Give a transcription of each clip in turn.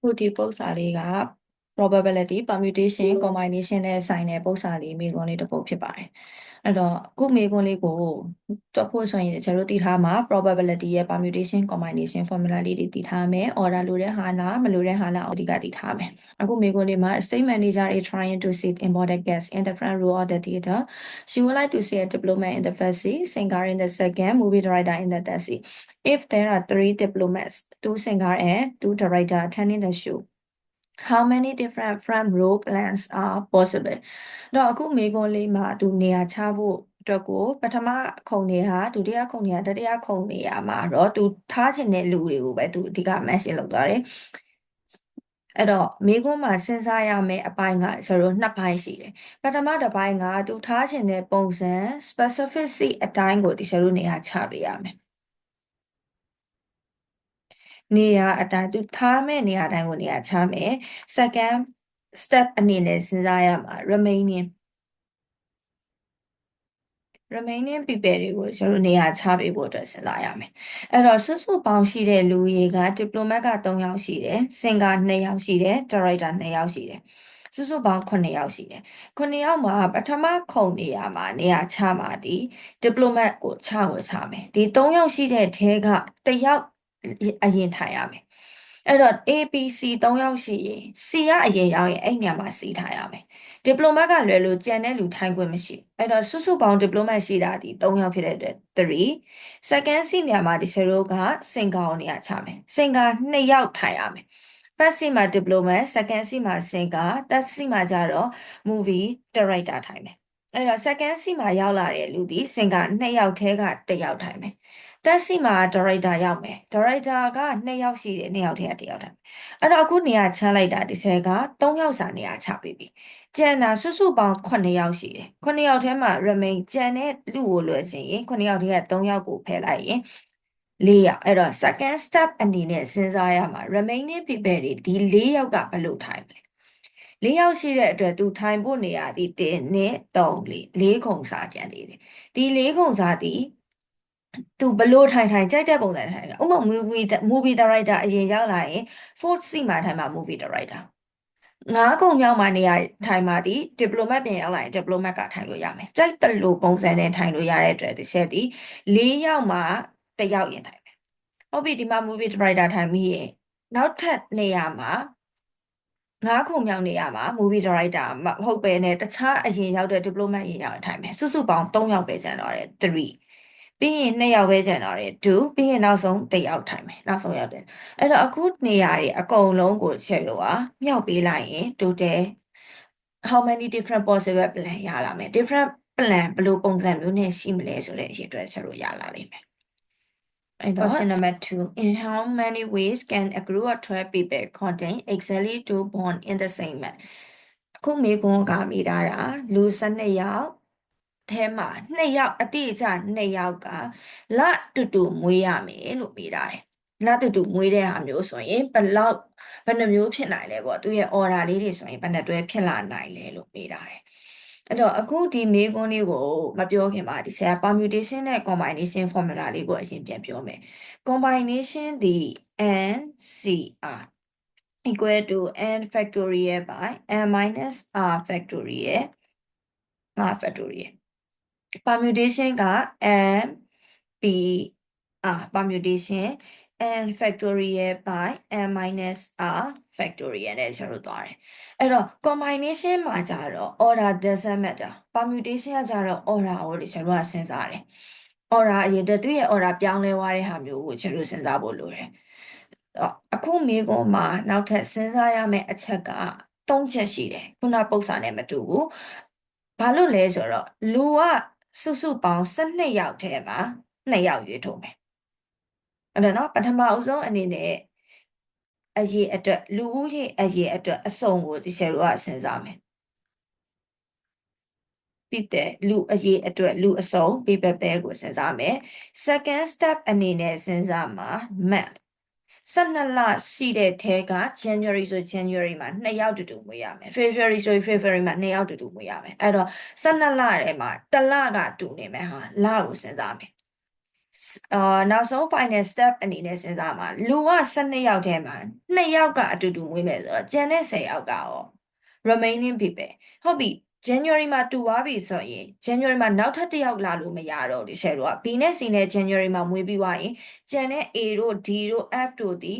ခုဒီပုဒ်စာလေးက probability permutation combination နဲ့ဆိုင်တဲ့ပုဒ်စာလေးမိခွန်းလေးတစ်ပုဒ်ဖြစ်ပါတယ်အဲ့တော့အခုမိခွန်းလေးကိုတွက်ဖို့ဆိုရင်ကျွန်တော်တို့တည်ထားမှာ probability ရဲ့ permutation combination formula လေးတွေတည်ထားမယ် order လိုတဲ့ဟာလားမလိုတဲ့ဟာလားအဓိကတည်ထားမယ်အခုမိခွန်းလေးမှာ state manager is trying to set important guess in the front row of the theater she would like to see a diplomat in the first seat singer in the second movie director in the third seat if there are three diplomats two singer and two director attending the show how many different front row plans are possible တော့အခုမေးခွန်းလေးမှာသူနေရာချဖို့အတွက်ကိုပထမခုံနေဟာဒုတိယခုံနေဟာတတိယခုံနေရာမှာတော့သူထားချင်တဲ့လူတွေကိုပဲသူအဓိက mention လုပ်သွားတယ်အဲ့တော့မိခွန်းမှာစဉ်းစားရမယ့်အပိုင်းကကျွန်တော်တို့နှစ်ပိုင်းရှိတယ်ပထမတစ်ပိုင်းကသူထားချင်တဲ့ပုံစံ specific အတိုင်းကိုဒီကျွန်တော်တို့နေရာချပေးရမယ် နေရာအတိုင်းသူထားမဲ့နေရာတိုင်းကိုနေရာချမယ် second step အနေနဲ့စဉ်းစားရမှာ remaining remaining people တွေကိုကျွန်တော်တို့နေရာချပေးဖို့အတွက်စဉ်းစားရမယ်အဲ့တော့စုစုပေါင်းရှိတဲ့လူရေက diplomat က3ယောက်ရှိတယ် singer 2ယောက်ရှိတယ် director 2ယောက်ရှိတယ်စုစုပေါင်း9ယောက်ရှိတယ်9ယောက်မှာပထမခုံနေရာမှာနေရာချမှာဒီ diplomat ကိုချဝယ်ချမယ်ဒီ3ယောက်ရှိတဲ့ထဲက1ယောက် အရင်ထိုင်ရမယ်အဲ့တော့ APC 3ယောက်ရှိရင် C ကအရင်ရောက်ရင်အဲ့ညမှာ C ထိုင်ရမယ်ဒီပလိုမတ်ကလွယ်လို့ကြံတဲ့လူထိုင်ခွင့်မရှိအဲ့တော့စုစုပေါင်းဒီပလိုမတ်ရှိတာဒီ3ယောက်ဖြစ်တဲ့အတွက်3 second C နေရာမှာဒီဆယ်ရိုးကစင်ကာကိုနေရာချမယ်စင်ကာ2ယောက်ထိုင်ရမယ် first C မှာ diplomat second C မှာစင်ကာ third C မှာကျတော့ movie director ထိုင်မယ်အဲ့တော့ second C မှာရောက်လာတဲ့လူဒီစင်ကာ2ယောက်ထဲက1ယောက်ထိုင်မယ် တက်စီမှာဒါရိုက်တာရောက်မယ်ဒါရိုက်တာက2ယောက်ရှိတယ်2ယောက်ထဲက1ယောက်ထိုင်အဲ့တော့အခုနေရာချလိုက်တာဒီဆယ်က3ယောက်စာနေရာချပေးပြီကျန်တာစုစုပေါင်း9ယောက်ရှိတယ်9ယောက်ထဲမှာ remain ကျန်တဲ့လူကိုလွယ်ချင်ရင်9ယောက်ထဲက3ယောက်ကိုဖယ်လိုက်ရင်၄ယောက်အဲ့တော့ second step အနေနဲ့စဉ်းစားရမှာ remaining people တွေဒီ၄ယောက်ကဘယ်လိုထိုင်မလဲ၄ယောက်ရှိတဲ့အတွက်သူထိုင်ဖို့နေရာဒီ1နဲ့3 4 4ခုံစာကျန်သေးတယ်ဒီ4ခုံစာဒီ သူဘလို့ထိုင်ထိုင်ကြိုက်တဲ့ပုံစံထိုင်တယ်ဥပမာ movie movie director အရင်ရောက်လာရင် fourth seat မှာထိုင်မှာ movie director ငါးခုမြောက်မှာနေရာထိုင်မှာဒီ diplomat ပြန်ရောက်လာရင် diplomat ကထိုင်လို့ရမယ်ကြိုက်တယ်လို့ပုံစံနဲ့ထိုင်လို့ရတဲ့အတွက်ဒီချက်ဒီ၄ယောက်မှာတစ်ယောက်ရင်ထိုင်မယ်ဟုတ်ပြီဒီမှာ movie director ထိုင်ပြီးရင်နောက်ထပ်နေရာမှာငါးခုမြောက်နေရာမှာ movie director မဟုတ်ပဲနဲ့တခြားအရင်ရောက်တဲ့ diplomat ရင်ရောက်ထိုင်မယ်စုစုပေါင်း3ယောက်ပဲကျန်တော့တယ်3 ပြီးရင်နှစ်ယောက်ပဲကျန်တော့တယ်2ပြီးရင်နောက်ဆုံးတစ်ယောက်ထိုင်မယ်နောက်ဆုံးရောက်တယ်အဲ့တော့အခုနေရာတွေအကုန်လုံးကိုချက်လို့ပါမြောက်ပေးလိုက်ရင် total how many different possible plan ရလာမယ် different plan ဘယ်လိုပုံစံမျိုးနဲ့ရှိမလဲဆိုတဲ့အရေးအတွက်ချက်လို့ရလာလိမ့်မယ်အဲ့တော့ question number 2 in how many ways can a group of 12 people contain exactly two bond in the same man အခုမေကွန်ကမိတာလူ12ယောက် ထဲမှာနှစ်ယောက်အတိအကျနှစ်ယောက်ကလတူတူမွေးရမယ်လို့ပြီးတာတယ်လတူတူမွေးတဲ့ဟာမျိုးဆိုရင်ဘယ်လောက်ဘယ်နှမျိုးဖြစ်နိုင်လဲပေါ့သူရဲ့ order လေးတွေဆိုရင်ဘယ်နှတွဲဖြစ်လာနိုင်လဲလို့ပြီးတာတယ်အဲ့တော့အခုဒီမေးခွန်းလေးကိုမပြောခင်ပါဒီဆရာ permutation နဲ့ combination formula လေးကိုအရင်ပြန်ပြောမယ် combination ဒီ NCR equal to n factorial by n minus r factorial r factorial permutation က n p r permutation n factorial by n minus r factorial နဲ့ကျွန်တော်တို့သွားတယ်အဲ့တော့ combination မှာကြတော့ order doesn't matter permutation ကကြတော့ order ကိုလေကျွန်တော်တို့ကစဉ်းစားတယ် order အရင်တည်းသူရဲ့ order ပြောင်းလဲသွားတဲ့ဟာမျိုးကိုကျွန်တော်စဉ်းစားဖို့လိုတယ်အခုမေးခွန်းမှာနောက်ထပ်စဉ်းစားရမယ့်အချက်က၃ချက်ရှိတယ်ခုနပု္ပ္ပစာနဲ့မတူဘူးဘာလို့လဲဆိုတော့လူက စုစုပေါင်း12ယောက်ထဲမှာ2ယောက်ရွေးထုတ်မယ်အဲ့ဒါနော်ပထမအဆုံးအနေနဲ့အရေးအတွက်လူဦးရေအရေးအတွက်အစုံကိုဒီဆယ်တို့ကစဉ်းစားမယ် people လူအရေးအတွက်လူအစုံ people ပဲကိုစဉ်းစားမယ် second step အနေနဲ့စဉ်းစားမှာ month 12လရှိတဲ့ထဲက January ဆို January မှာ2ယောက်တူတူမွေးရမယ် February ဆို February မှာ2ယောက်တူတူမွေးရမယ်အဲ့တော့12လထဲမှာတစ်လကတူနေမယ်ဟာလကိုစဉ်းစားမယ်အာနောက်ဆုံး final step အနေနဲ့စဉ်းစားမှာလူက12ယောက်ထဲမှာ2ယောက်ကအတူတူမွေးမယ်ဆိုတော့ကျန်တဲ့10ယောက်ကရော remaining people ဟုတ်ပြီ January မှာတူသွားပြီဆိုရင် January မှာနောက်ထပ်တစ်ယောက်လာလို့မရတော့ဒီ share တို့က B နဲ့ C နဲ့ January မှာမွေးပြီးသွားရင်ကျန်တဲ့ A တို့ D တို့ F တို့ဒီ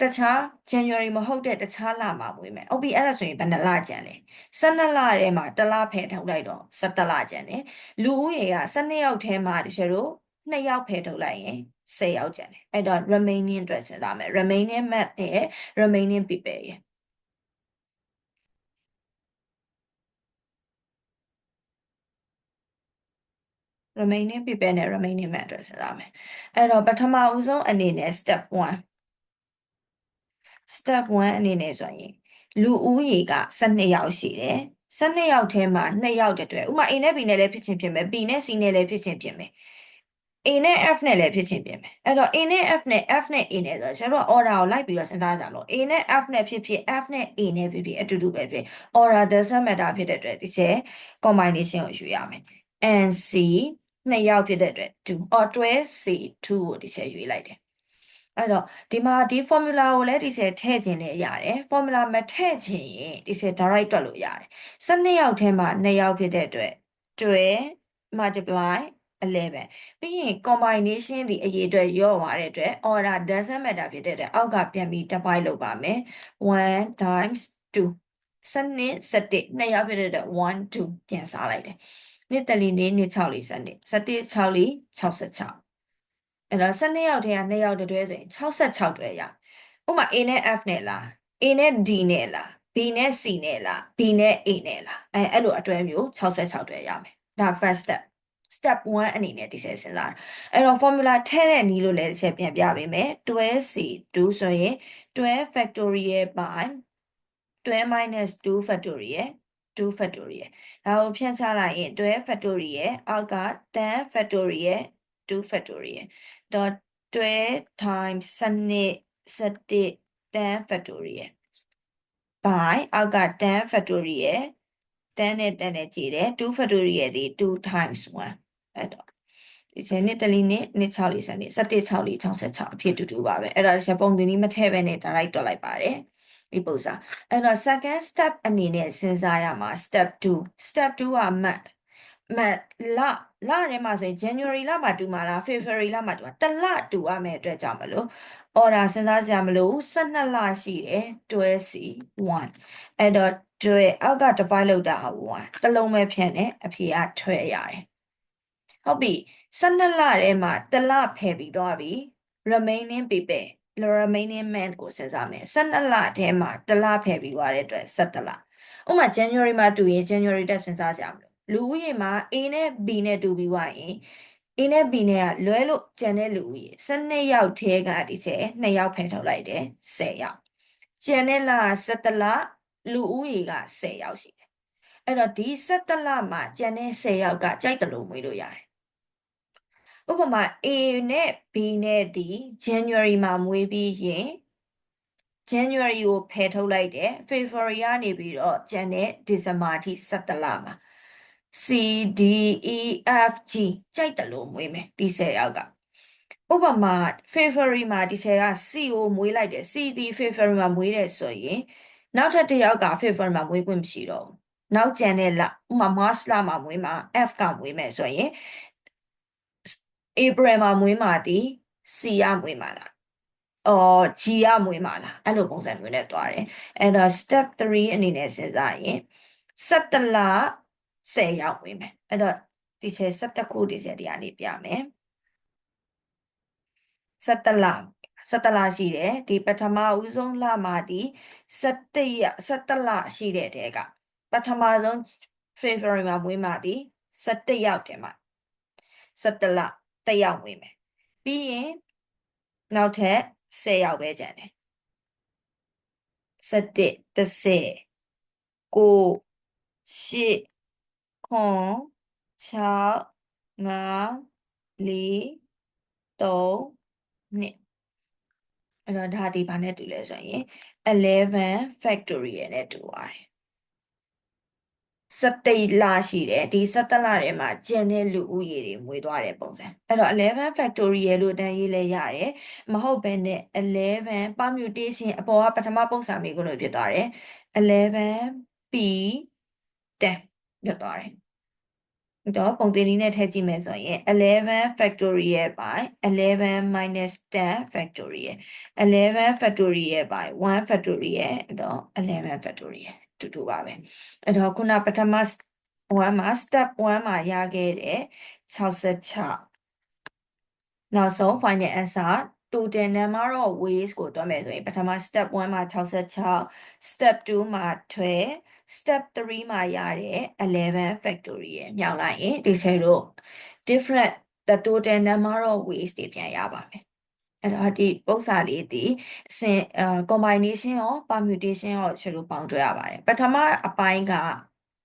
တခြား January မဟုတ်တဲ့တခြားလမှာမွေးမယ်။ဟုတ်ပြီအဲ့ဒါဆိုရင်ဘယ်နှလကျန်လဲ။12လထဲမှာတစ်လဖယ်ထုတ်လိုက်တော့17လကျန်တယ်။လူဦးရေက12ယောက်ထဲမှာဒီ share တို့2ယောက်ဖယ်ထုတ်လိုက်ရင်10ယောက်ကျန်တယ်။အဲ့တော့ remaining အတွက်စဉ်းစားမယ်။ remaining math နဲ့ remaining people ရဲ့ remaining people နဲ့ remaining math အတွက်စဉ်းစားမယ်အဲ့တော့ပထမဦးဆုံးအနေနဲ့ step 1 step 1အနေနဲ့ဆိုရင်လူဦးရေက12ယောက်ရှိတယ်12ယောက်ထဲမှာ2ယောက်တည်းတွေ့ဥပမာ A နဲ့ B နဲ့လည်းဖြစ်ချင်းဖြစ်မယ် B နဲ့ C နဲ့လည်းဖြစ်ချင်းဖြစ်မယ် A နဲ့ F နဲ့လည်းဖြစ်ချင်းဖြစ်မယ်အဲ့တော့ A နဲ့ F နဲ့ F နဲ့ A နဲ့ဆိုတော့ကျွန်တော်တို့ order ကိုလိုက်ပြီးတော့စဉ်းစားကြလို့ A နဲ့ F နဲ့ဖြစ်ဖြစ် F နဲ့ A နဲ့ဖြစ်ဖြစ်အတူတူပဲဖြစ် order doesn't matter ဖြစ်တဲ့အတွက်ဒီချက် combination ကိုယူရမယ် and C နှစ်ယောက်ဖြစ်တဲ့အတွက်2 or တွဲ C 2ကိုဒီချက်ရွေးလိုက်တယ်အဲ့တော့ဒီမှာဒီ formula ကိုလည်းဒီချက်ထည့်ခြင်းလည်းရတယ် formula မထည့်ခြင်းရင်ဒီချက် direct တွက်လို့ရတယ်12ယောက်ထဲမှာ2ယောက်ဖြစ်တဲ့အတွက်တွဲ multiply 11ပြီးရင် combination ဒီအရေးအတွက်ရော့သွားတဲ့အတွက် order doesn't matter ဖြစ်တဲ့အတွက်အောက်ကပြန်ပြီး divide လုပ်ပါမယ်1 times 2စနစ်7နှစ်ယောက်ဖြစ်တဲ့အတွက်1 2ပြန်စားလိုက်တယ် နှစ်တလီနေနှစ်6လီစနစ်7 6လီ66အဲ့တော့12ယောက်ထဲက2ယောက်တွဲဆိုရင်66တွဲရဥပမာ A နဲ့ F နဲ့လား A နဲ့ D နဲ့လား B နဲ့ C နဲ့လား B နဲ့ A နဲ့လားအဲအဲ့လိုအတွဲမျိုး66တွဲရမယ်ဒါ first step step 1အနေနဲ့ဒီဆက်စဉ်းစားအဲ့တော့ formula ထည့်တဲ့နည်းလို့လည်းတစ်ချက်ပြန်ပြပေးမယ် 12 c 2 ဆိုရင်12 factorial by 12 minus 2 factorial 2 factorial ဒါကိုဖြန့်ချလိုက်ရင်12 factorial အောက်က10 factorial 2 factorial dot 12 times စနစ်7 10 factorial by အောက်က10 factorial 10နဲ့10နဲ့ကြည့်တယ်2 factorial ဒီ2 times 1အဲ့တော့ဒီချက်နဲ့တလီနဲ့နှစ်6လေးစနေ17 6လေး66အဖြစ်တူတူပါပဲအဲ့ဒါချက်ပုံသင်ကြီးမထည့်ပဲနဲ့ direct တွက်လိုက်ပါတယ် ဒီပုံစံအဲ့တော့ second step အနေနဲ့စဉ်းစားရမှာ step 2 step 2က math math လလထဲမှာဆိုရင် January လမှာတူမှာလား February လမှာတူမှာတစ်လတူရမယ်အတွက်ကြောင့်မလို့ order စဉ်းစားစရာမလို12လရှိတယ်12 c 1အဲ့တော့တွဲအောက်ကတစ်ပိုင်းလောက်တာ1တစ်လုံးပဲဖြန့်တယ်အဖြေကထွဲရတယ်ဟုတ်ပြီ12လထဲမှာတစ်လဖယ်ပြီးသွားပြီ remaining people remaining month ကိုစဉ်းစားမယ်12လထဲမှာတစ်လဖယ်ပြီးသွားတဲ့အတွက်17လဥပမာ January မှာတူရင် January တက်စဉ်းစားစရာမလိုလူဦးရေမှာ A နဲ့ B နဲ့တူပြီးသွားရင် A နဲ့ B နဲ့ကလွဲလို့ကျန်တဲ့လူဦးရေ12ယောက်ထဲကဒီချက်2ယောက်ဖယ်ထုတ်လိုက်တယ်10ယောက်ကျန်တဲ့လ17လလူဦးရေက10ယောက်ရှိတယ်အဲ့တော့ဒီ17လမှာကျန်တဲ့10ယောက်ကကြိုက်တယ်လို့မွေးလို့ရတယ် ဥပမာ A နဲ့ B နဲ့ဒီ January မှာမွေးပြီးရင် January ကိုဖယ်ထုတ်လိုက်တယ် February ကနေပြီးတော့ကျန်တဲ့ December အထိ17လမှာ C D E F G ကြိုက်တယ်လို့မွေးမယ်ဒီ10ယောက်ကဥပမာ February မှာဒီ10က C ကိုမွေးလိုက်တယ် C ဒီ February မှာမွေးတယ်ဆိုရင်နောက်ထပ်တစ်ယောက်က February မှာမွေးခွင့်မရှိတော့ဘူးနောက်ကျန်တဲ့လဥပမာ March လမှာမွေးမှာ F ကမွေးမယ်ဆိုရင် April မှာမွေးမှာဒီ C ကမွေးမှာလားအော် G ကမွေးမှာလားအဲ့လိုပုံစံမျိုးနဲ့တွားတယ်အဲ့တော့ step 3အနေနဲ့စဉ်းစားရင်17လ10ရောက်ဝင်မယ်အဲ့တော့ဒီချက်17ခုဒီချက်ဒီကနေပြမယ်17လ17လရှိတယ်ဒီပထမဦးဆုံးလမှာဒီ17ရ17လရှိတဲ့တဲကပထမဆုံး February မှာမွေးမှာဒီ17ရောက်တယ်မှာ17လ တစ်ယောက်ဝင်မယ်ပြီးရင်နောက်ထပ်10ယောက်ပဲကျန်တယ်17 10 9 10ခွန်6 5 4 3နှစ်အဲ့တော့ဒါဒီဘာနဲ့တူလဲဆိုရင်11 factorial နဲ့တူပါတယ် 17လရှိတယ်ဒီ17လထဲမှာကျန်တဲ့လူဦးရေတွေမွေးသွားတဲ့ပုံစံအဲ့တော့11 factorial လို့တန်းရေးလဲရတယ်မဟုတ်ဘဲနဲ့11 permutation အပေါ်ကပထမပုံစံမျိုးကိုလို့ဖြစ်သွားတယ်11 p 10ဖြစ်သွားတယ်တော့ပုံသင်နည်းနဲ့ထည့်ကြည့်မယ်ဆိုရင်11 factorial by 11 minus 10 factorial 11 factorial by 1 factorial အဲ့တော့11 factorial တူတူပါပဲအဲ့တော့ခုနပထမ1မှာ step 1မှာရခဲ့တဲ့66နောက်ဆုံး final answer total number of ways ကိုတွက်မယ်ဆိုရင်ပထမ step 1မှာ66 step 2မှာ12 step 3မှာရတဲ့11 factorial မြောက်လိုက်ရင်ဒီချက်တို့ different the total number of ways တွေပြန်ရပါမယ် အဲ့တော့ဒီပုံစံလေးဒီအစင်အာ combination ရော permutation ရောချက်လို့ပေါင်းတွဲရပါတယ်ပထမအပိုင်းက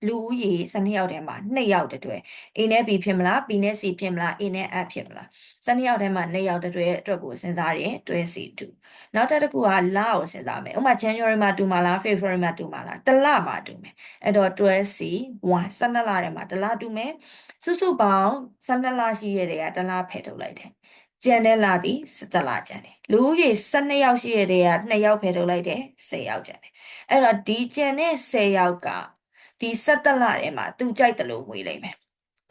လူဦးရေ12ယောက်ထဲမှာ2ယောက်တည်းတွဲ A နဲ့ B ဖြစ်မလား B နဲ့ C ဖြစ်မလား A နဲ့ F ဖြစ်မလား12ယောက်ထဲမှာ2ယောက်တည်းတွဲအတွက်ကိုစဉ်းစားရင်တွဲ C2 နောက်တစ်ခုကလကိုစဉ်းစားမယ်ဥပမာ January မှာတူမှာလား February မှာတူမှာလားတစ်လမှာတူမယ်အဲ့တော့တွဲ C1 12လထဲမှာတစ်လတူမယ်စုစုပေါင်း12လရှိရတဲ့ကတစ်လဖယ်ထုတ်လိုက်တယ် ကျန်တဲ့လာသည်17လကျန်တယ်လူဦးရေ12ယောက်ရှိရတဲ့က2ယောက်ဖယ်ထုတ်လိုက်တယ်10ယောက်ကျန်တယ်အဲ့တော့ဒီကျန်တဲ့10ယောက်ကဒီ17လထဲမှာသူကြိုက်တယ်လို့ငွေလိမ့်မယ်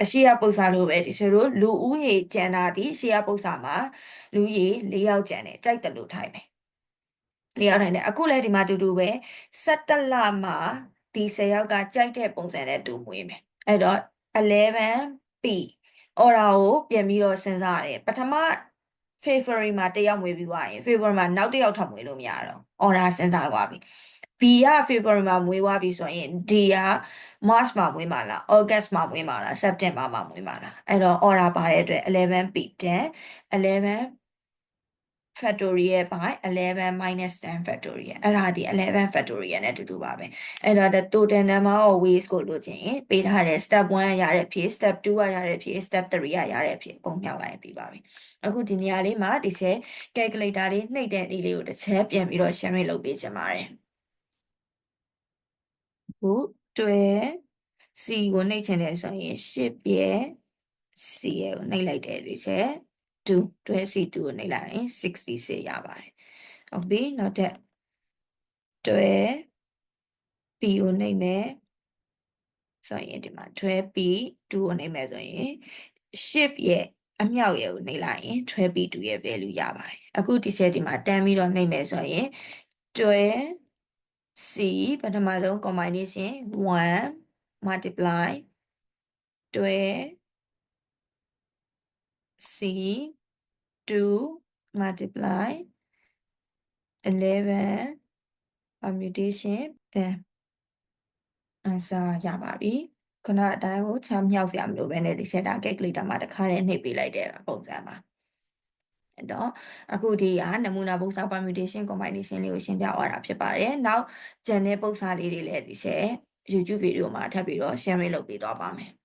အရှိရပု္ပ္ပာလိုပဲဒီဆိုလို့လူဦးရေကျန်တာဒီအရှိရပု္ပ္ပာမှာလူဦးရေ4ယောက်ကျန်တယ်ကြိုက်တယ်လို့ထိုင်မယ်4ယောက်ထိုင်တယ်အခုလည်းဒီမှာတူတူပဲ17လမှာဒီ10ယောက်ကကြိုက်တဲ့ပုံစံနဲ့တူငွေမယ်အဲ့တော့11 p အော်ရာကိုပြန်ပြီးတော့စဉ်းစားရတယ်ပထမ February မှာတစ်ယောက်မွေးပြီးသွားရင် February မှာနောက်တစ်ယောက်ထပ်မွေးလို့မရတော့အော်ရာစဉ်းစားသွားပြီ B က February မှာမွေးသွားပြီဆိုရင် D က March မှာမွေးမှာလား August မှာမွေးမှာလား September မှာမွေးမှာလားအဲ့တော့ order ပါတဲ့အတွက်11 p 10 11 factorial by 11 minus 10 factorial အဲ့ဒါဒီ11 factorial နဲ့အတူတူပါပဲအဲ့တော့ the total number of ways ကိုလို့ချင်းပေးထားတဲ့ step 1ရတဲ့ဖြေ step 2ကရတဲ့ဖြေ step 3ကရတဲ့ဖြေအကုန်မြောက်လိုက်ရင်ပြီးပါပြီအခုဒီနေရာလေးမှာဒီချက် calculator လေးနှိပ်တဲ့ဒီလေးကိုတစ်ချက်ပြန်ပြီးတော့ sharing လုပ်ပေးချင်ပါတယ်ခုတွဲ C ကိုနှိပ်ချင်တယ်ဆိုရင်10ရဲ့ C ရဲ့ကိုနှိပ်လိုက်တယ်ဒီချက် 2တွဲ C2 ကိုနှိပ်လိုက်ရင်66ရပါတယ်ဟုတ်ပြီနောက်ထပ်တွဲ P ကိုနှိပ်မယ်ဆိုရင်ဒီမှာတွဲ P 2ကိုနှိပ်မယ်ဆိုရင် shift ရဲ့အမြောက်ရဲ့ကိုနှိပ်လိုက်ရင်တွဲ P2 ရဲ့ value ရပါတယ်အခုဒီချက်ဒီမှာတန်းပြီးတော့နှိပ်မယ်ဆိုရင်တွဲ C ပထမဆုံး combination 1 multiply တွဲ C 2 multiply 11 permutation 10 answer ရပါပြီခုနအတိုင်းကိုချမ်းမြောက်စရာမလိုဘဲနဲ့ဒီချက်တာ calculator မှာတခါတည်းနှိပ်ပေးလိုက်တဲ့ပုံစံပါအဲ့တော့အခုဒီကနမူနာပု္ပ္ပာ permutation combination လေးကိုရှင်းပြသွားတာဖြစ်ပါတယ်။နောက်ကျန်တဲ့ပု္ပ္ပာလေးတွေလည်းဒီချက် YouTube ဗီဒီယိုမှာထပ်ပြီးတော့ sharing လုပ်ပေးသွားပါမယ်။